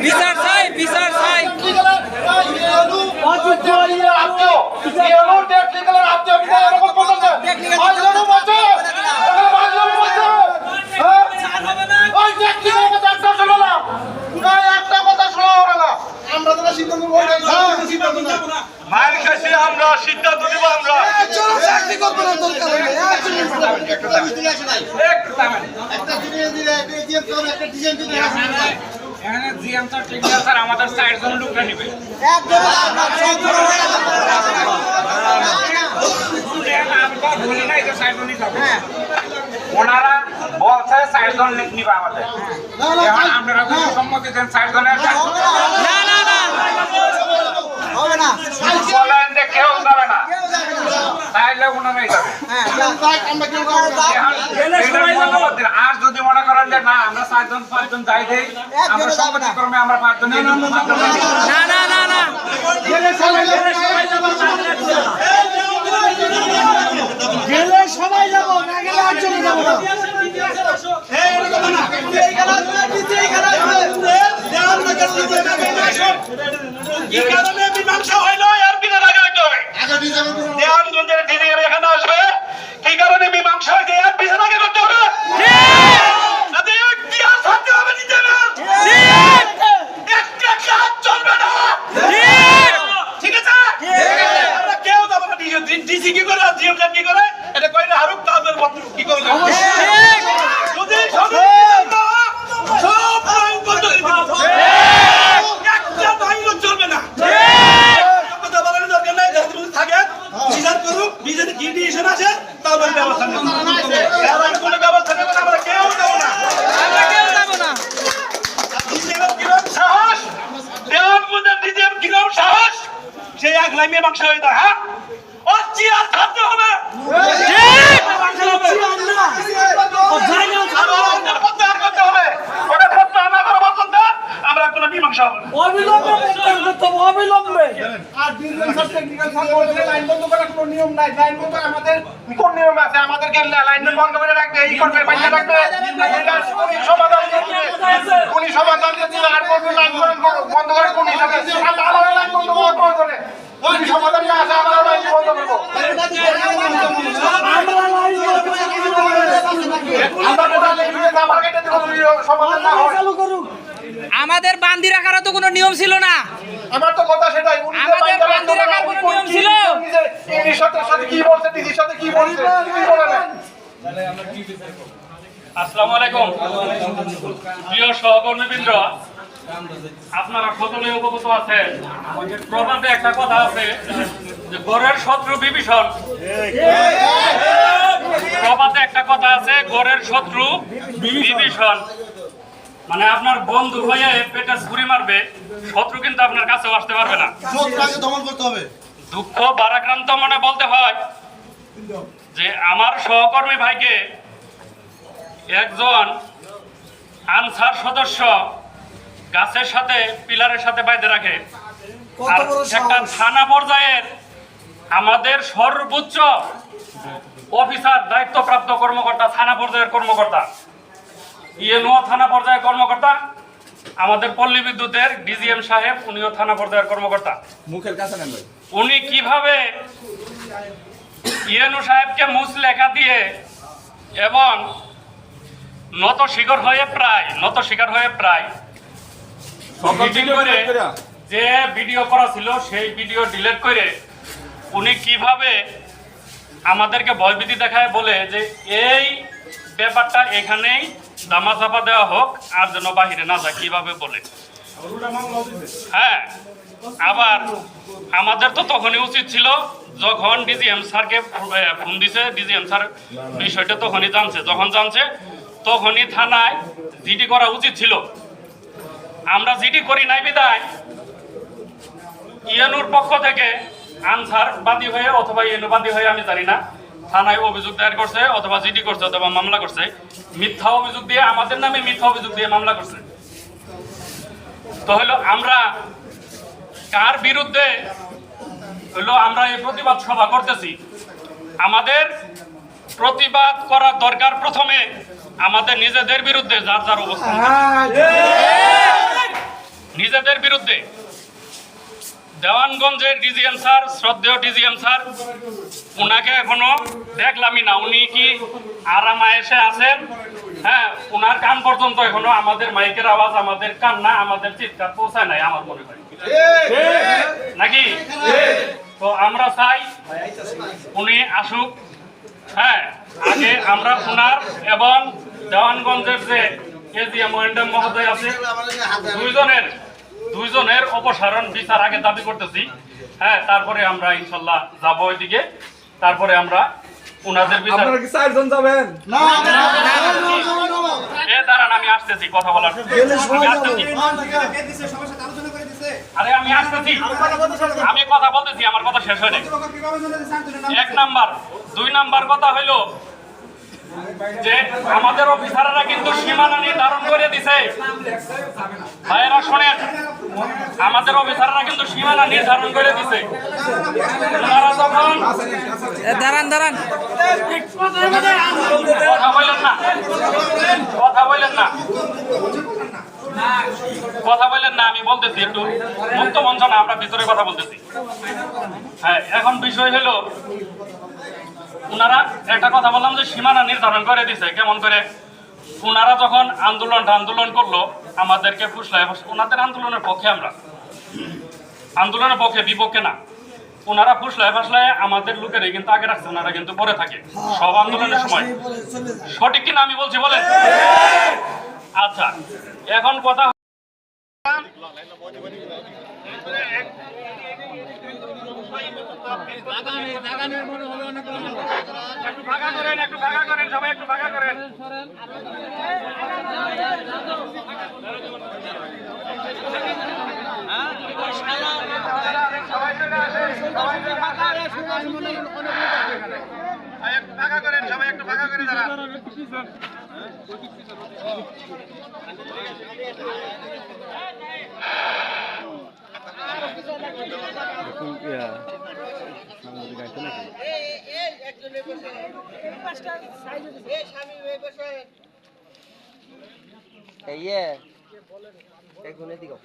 বিচার চাই বিচার চাই। আমরা তো সিদ্ধান্ত ওইটাই সিদ্ধান্ত না মায়ের কাছে আমরা সিদ্ধান্ত নিব আমরা চলো চাকরি করব না দরকার নেই একটা ডিজাইন দিলে ডিজাইন তো একটা ডিজাইন দিলে এখানে জিএম স্যার ঠিক আছে স্যার আমাদের সাইড জন লোকরা নিবে বলি নাই যে সাইড জনই যাবে ওনারা বলছে সাইড জন নিবে আমাদের। এখন আপনারা সম্মতি দেন সাইড জনের না না না হবে না। বলেন যে কেউ যাবে না। তাইলে ওনারাই যাবে। না এখন এটার ধন্যবাদ দিন। আর যদি মনে করেন যে না আমরা চারজন পাঁচজন যাই দেই আমরা সম্মতি আমরা পাঁচজন এই লোক পাঁচজন এই লোক। না না না না গেলে সবাই যাব না গেলে একজনই যাব না। কি কারণে মীমাংসা হইল এর বিচার আগে হইতে হবে দেওয়ানগঞ্জের ডিজিএম এখানে আসবে কি কারণে মীমাংসা হয়েছে এর বিচার আগে করতে হবে যাতে ইতিহাস থাকতে হবে নিজেদের একটা কাজ চলবে না ঠিক আছে আমরা কেউ যাব না ডিসি কি করে? জিএম কি করে? এটা কইলে হারুক তাদের বন্ধু কি করে? যদি সব সব আইন বন্ধ করে দিবে। একটা আইনও চলবে না। কথা বলার দরকার নাই যাতে যদি থাকে। বিচার করুক বিচারে কি ডিসিশন আছে তারপরে ব্যবস্থা নেব। এর আগে কোনো ব্যবস্থা নেব না আমরা কেউ নেব না। আমরা কেউ যাব না। কিরম সাহস দেওয়ানগঞ্জের ডিজিএম কিরম সাহস সেই এক লাইমে মাংস হয়ে ও চেয়ার নিয়ম নাই লাইন বন্ধ আমাদের কোন নিয়ম আছে আমাদেরকে লাইন বন্ধ করে রাখবে এই করবে রাখবে সমাধান কোন সমাধান আর বন্ধ করে কোন হিসাবে আমরা আলাদা লাইন বন্ধ করে করে কোন সমাধান না আছে আমরা লাইন বন্ধ করব আমরা লাইন আমরা কোটা লিখে আমার কেটে দেব সমাধান না হয় চালু করুন আমাদের বান্দি রাখারও তো কোনো নিয়ম ছিল না। আমার তো কথা সেটাই আমাদের বান্দি রাখার কোনো নিয়ম ছিল? সাথে সাথে কি বলছে সাথে কি বলছে কি বলে না? আসসালামু আলাইকুম। প্রিয় সহকর্মীবৃন্দ আপনারা সকলে অবগত আছেন প্রবাদে একটা কথা আছে যে গড়ের শত্রু বিভীষণ। প্রবাদে একটা কথা আছে গড়ের শত্রু বিভীষণ। মানে আপনার বন্ধু হয়ে পেটে ছুরি মারবে শত্রু কিন্তু আপনার কাছেও আসতে পারবে না। দমন করতে হবে। দুঃখ বারাক্রান্ত মনে বলতে হয় যে আমার সহকর্মী ভাইকে একজন আনসার সদস্য গাছের সাথে পিলারের সাথে বাইধে রাখে। আর একটা থানা পর্যায়ের আমাদের সর্বোচ্চ অফিসার দায়িত্বপ্রাপ্ত কর্মকর্তা থানা পর্যায়ের কর্মকর্তা। ইএনও থানা পর্যায়ের কর্মকর্তা আমাদের পল্লী বিদ্যুতের ডিজিএম সাহেব উনিও থানা পর্যায়ের কর্মকর্তা। উনি কীভাবে ইয়েনু সাহেবকে মুস লেখা দিয়ে এবং নত শিখর হয়ে প্রায় নত শিকার হয়ে প্রায় করে যে ভিডিও করা ছিল সেই ভিডিও ডিলিট করে উনি কীভাবে আমাদেরকে ভয়ভীতি দেখায় বলে যে এই ব্যাপারটা এখানেই দামাচাপা দেওয়া হোক, আর যেন বাহিরে না যায়, কীভাবে বলে? হ্যাঁ আবার আমাদের তো তখনই উচিত ছিল, যখন ডিজিএম স্যারকে ফোন দিছে, ডিজিএম স্যার বিষয়টা তখনই জানছে। যখন জানছে, তখনই থানায় জিডি করা উচিত ছিল। আমরা জিডি করি নাই বিদায়। ইয়েনুর পক্ষ থেকে আনসার বাদী হয়ে অথবা ইয়েনু বাদী হয়ে, আমি জানি না। থানায় অভিযোগ দায়ের করছে অথবা জিডি করছে অথবা মামলা করছে। মিথ্যা অভিযোগ দিয়ে আমাদের নামে মিথ্যা অভিযোগ দিয়ে মামলা করছে। তো হলো আমরা কার বিরুদ্ধে হলো আমরা এই প্রতিবাদ সভা করতেছি? আমাদের প্রতিবাদ করার দরকার প্রথমে আমাদের নিজেদের বিরুদ্ধে যার যার অবস্থান। নিজেদের বিরুদ্ধে। দেওয়ানগঞ্জের ডিজিএম স্যার, শ্রদ্ধেয় ডিজিএম স্যার ওনাকে এখনও দেখলামই না। উনি কি আরামা এসে আছেন? হ্যাঁ ওনার কান পর্যন্ত এখনও আমাদের মাইকের আওয়াজ, আমাদের কান্না, আমাদের চিৎকার পৌঁছায় নাই আমার মনে হয়। নাকি? তো আমরা চাই উনি আসুক। হ্যাঁ আগে আমরা ওনার এবং দেওয়ানগঞ্জের যে এজিএম ওয়েন্ডাম মহোদয় আছে, দুইজনের দুইজনের অপসারণ বিচার আগে দাবি করতেছি হ্যাঁ তারপরে আমরা ইনশাল্লাহ যাব ওইদিকে তারপরে আমরা ওনাদের বিচার আপনারা কি চারজন যাবেন এ দাঁড়ান আমি আসতেছি কথা বলার আরে আমি আসতেছি আমি কথা বলতেছি আমার কথা শেষ হয়নি এক নাম্বার দুই নাম্বার কথা হইল যে আমাদের অফিসাররা কিন্তু সীমানা নির্ধারণ করে দিছে। ভাইয়েরা শোনেন আমাদের অফিসাররা কিন্তু সীমানা নির্ধারণ করে দিছে। ওনারা যখন দাঁড়ান দাঁড়ান। কথা বললেন না। কথা না। কথা বললেন না আমি বলতেছি একটু। মুক্ত মঞ্চ না আমরা ভিতরে কথা বলতেছি। হ্যাঁ এখন বিষয় হলো ওনারা একটা কথা বললাম যে সীমানা নির্ধারণ করে দিছে। কেমন করে? ওনারা যখন আন্দোলনটা আন্দোলন করল, আমাদেরকে ফুসলায় ওনাদের আন্দোলনের পক্ষে আমরা। আন্দোলনের পক্ষে, বিপক্ষে না। ওনারা ফুসলায় ফাসলায় আমাদের লোকেরাই কিন্তু আগে রাখছে, ওনারা কিন্তু পরে থাকে। সব আন্দোলনের সময়। সঠিক কিনা আমি বলছি বলেন? আচ্ছা এখন কথা একটু ফাঁকা করেন একটু ফাঁকা করেন সবাই একটু ফাঁকা করেন সবাই চলে আসেন সবাই চলে আসেন। একটু ফাঁকা করেন সবাই একটু ফাঁকা করে দাঁড়ান এই এগুনে দিও